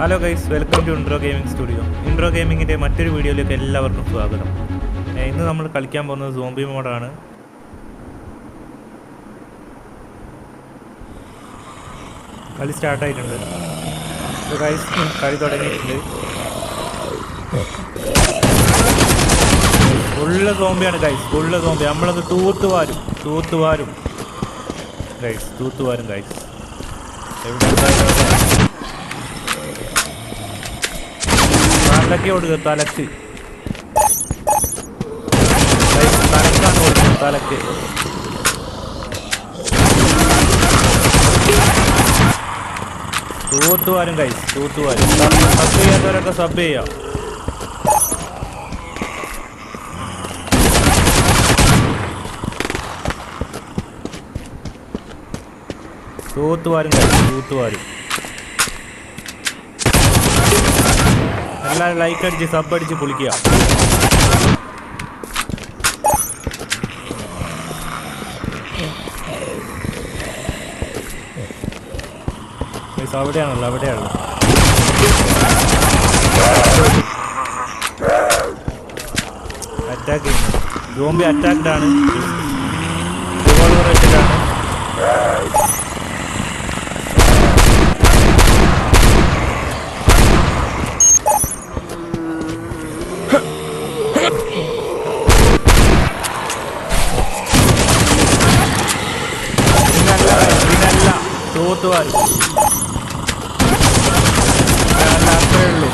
Hello guys welcome to intro gaming studio intro ഗെയിമിങ്ങിന്റെ മറ്റൊരു വീഡിയോയിലേക്ക് എല്ലാവർക്കും സ്വാഗതം. ഇന്ന് നമ്മൾ കളിക്കാൻ പോകുന്നത് സോംബി മോഡാണ് കളി സ്റ്റാർട്ടായിട്ടുണ്ട് ഗൈസ് കളി തുടങ്ങിയിട്ടുണ്ട്. ഫുള്ള് സോംബിയാണ് ഗൈസ് ഫുള്ള് സോംബി നമ്മളത് തൂത്തുവാരും തൂത്തുവാരും. ഗൈസ് തൂത്തുവാരും ഗൈസ് എവിടെ തലക്ക് കൊടുക്കുക തലക്ക്. തലക്കാണ് കൊടുക്കുന്നത് തലക്ക്. തൂത്തുവാരും കൈ തൂത്തുവാരും. സബ് ചെയ്യാത്തവരൊക്കെ സബ് ചെയ്യാം. തൂത്തുവാരും കൈ തൂത്തുവാരും. എല്ലാവരും ലൈക്ക് അടിച്ച് സബ് അടിച്ച് പൊളിക്കുക. അവിടെയാണല്ലോ അവിടെയാണല്ലോ. അറ്റാക്ക് ജോംബി അറ്റാക്ഡ് ആണ്. തൂത്തുവാരും അല്ല, അത്രേ ഉള്ളൂ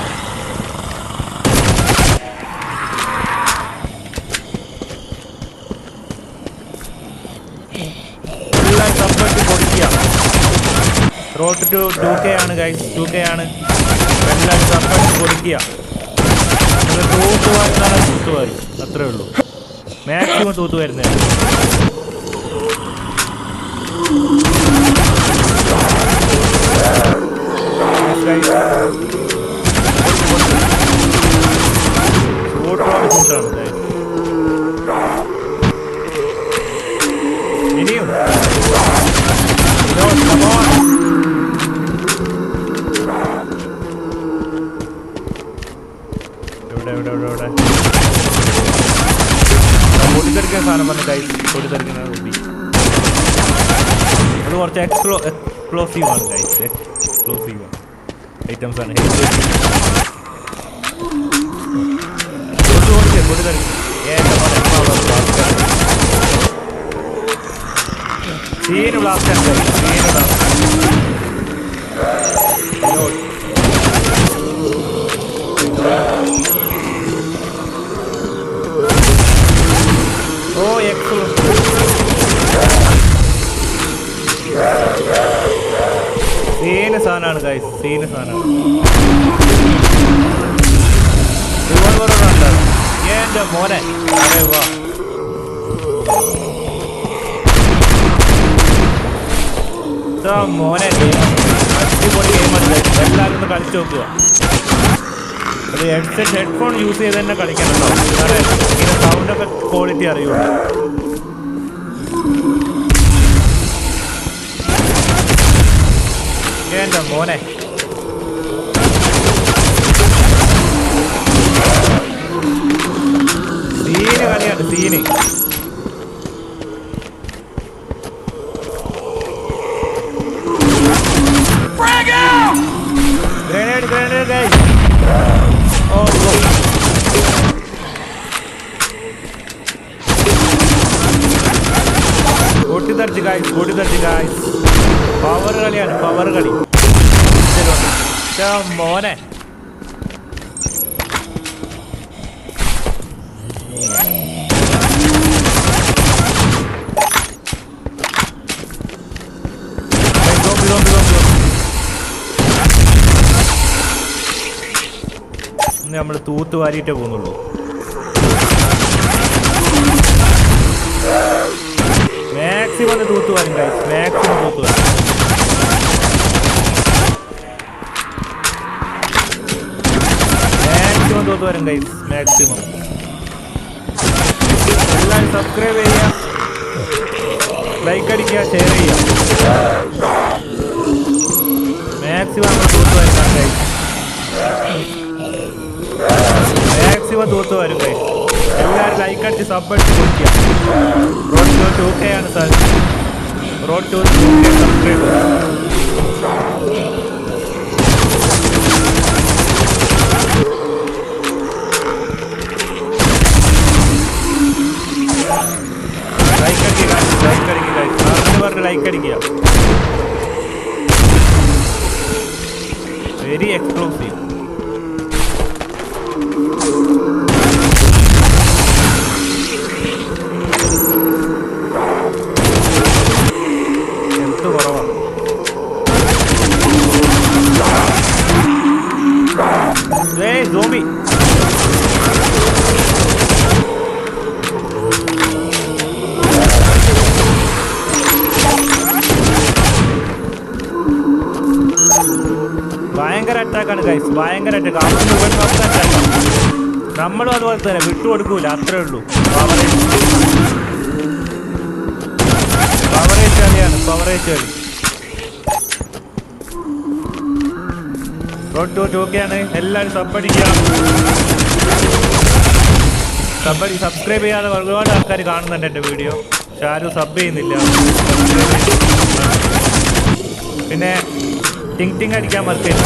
എല്ലാം സപ്പോർട്ട് കൊടുക്കുക റോഡ് ടു ടു കെ ആണ് ഗൈസ് ടു കെ ആണ്. എല്ലാം സപ്പോർട്ട് കൊടുക്കുക നിങ്ങൾ തൂത്തുവാരുന്നാണ് തൂത്തുവാരി. അത്രേ ഉള്ളൂ മാക്സിമം തൂത്തു വരുന്നത് ചൂട്ടോട് ചൂട്ടാണ് guys. ഇനിയും No, come on. എവിടെ എവിടെ എവിടെ എവിടെ പൊട്ടിത്തെറിക്കുന്ന സാധനം പറഞ്ഞ കൈ പൊട്ടിത്തെറിക്കുന്ന കുട്ടി അത് കുറച്ച് എക്സ്പ്ലോ എക്സ്പ്ലോസീവ് ആണ് ഗൈസ് എക്സ്പ്ലോസീവ് ഐറ്റംസ് ആണ് പൊട്ടി പൊട്ടിത്തെറി സീന് ബ്ലാസ്റ്റ് ആണ് guys. സീന് ബ്ലാസ്റ്റ് ഓ സാധനമാണ് ഗൈസ് സീന സാധനമാണ്. റിവോൾവർ ഉണ്ട് എന്റെ മോനെ. അതെ വാ. മോനെ. അടിപൊളി ഗെയിമാണ് എല്ലാവരും ഒന്ന് കളിച്ചു നോക്കുക. അത് ഹെഡ്സെറ്റ് ഹെഡ്ഫോൺ യൂസ് ചെയ്ത് തന്നെ കളിക്കണം കേട്ടോ ഒക്കെ സൗണ്ടൊക്കെ ക്വാളിറ്റി അറിയുള്ളൂ. എന്റെ മോനെ. സീന് കളിയാണ് സീന്. ഗ്രനേഡ് ഗ്രനേഡ് ഓ പൊട്ടിത്തെറിച്ച് ഗായ്സ് പൊട്ടിത്തെറിച്ച് ഗായ്സ് പവർ കളിയാണ് പവർ കളി. ഛെ, മോനെ നമ്മൾ തൂത്ത് വാരിയിട്ടേ പോകുന്നുള്ളൂ. മാക്സിമം തൂത്ത് വാരും മാക്സിമം തൂത്ത് വാരും അമ്പത് വരും ഗൈസ് മാക്സിമം എല്ലാവരും സബ്സ്ക്രൈബ് ചെയ്യാം ലൈക്ക് അടിക്കുക ഷെയർ ചെയ്യാം മാക്സിമം തൂത്ത് വരുന്നതാണ് ഗൈസ് മാക്സിമം തൂത്ത് വരും ഗൈസ് എല്ലാവരും ലൈക്ക് അടിച്ച് സബ് അടിച്ച് കൊടുക്കുക റോഡ് ടു ടു കെ ആണ് സാർ റോഡ് ടു ടു ചെയ്യാം വെരി എക്സ്ക്ലൂസീവ് അറ്റാക്കാണ് ഗൈസ് ഭയങ്കരമായിട്ട് നമ്മളും അതുപോലെ തന്നെ വിട്ടുകൊടുക്കൂല അത്രേ ഉള്ളൂ. പവറേജ് പവറേജ് കളിയാണ് എല്ലാവരും സബ്ബടിക്കുക സബ്ബടി സബ്സ്ക്രൈബ് ചെയ്യാതെ ഒരുപാട് ആൾക്കാർ കാണുന്നുണ്ട് എന്റെ വീഡിയോ പക്ഷെ ആരും സബ് ചെയ്യുന്നില്ല. പിന്നെ ടിങ് ടിങ് അടിക്കാൻ മറക്കില്ല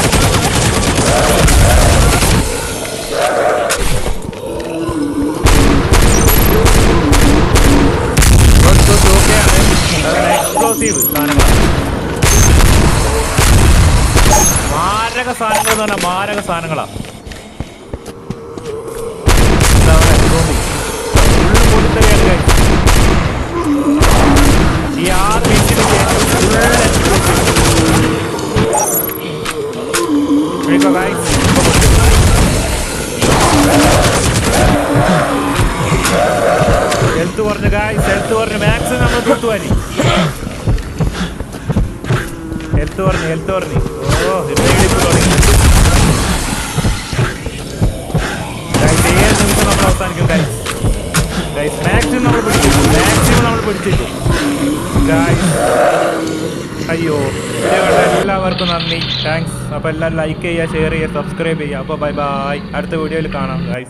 എക്സ്പ്ലോസീവ് സാധനങ്ങളാണ് മാരക സാധനങ്ങൾ എന്ന് പറഞ്ഞാൽ മാരക സാധനങ്ങളാണ് ഹെൽത്ത് കുറഞ്ഞു ഗായ്സ് ഹെൽത്ത് കുറഞ്ഞു മാക്സിമം നമ്മൾ കുത്തുവാനി ഹെൽത്ത് കുറഞ്ഞു ഹെൽത്ത് കുറഞ്ഞു ഓ നിമിഷം നമ്മൾ അവസാനിക്കും ഗൈസ് ഗൈസ് മാക്സിമം നമ്മൾ പിടിച്ചിട്ടു മാക്സിമം നമ്മൾ പിടിച്ചിട്ടു ഗൈസ് അയ്യോ എല്ലാവർക്കും നന്ദി. താങ്ക്സ് അപ്പോൾ എല്ലാവരും ലൈക്ക് ചെയ്യുക ഷെയർ ചെയ്യുക സബ്സ്ക്രൈബ് ചെയ്യുക. അപ്പോൾ ബൈ ബൈ അടുത്ത വീഡിയോയിൽ കാണാം ഗൈസ്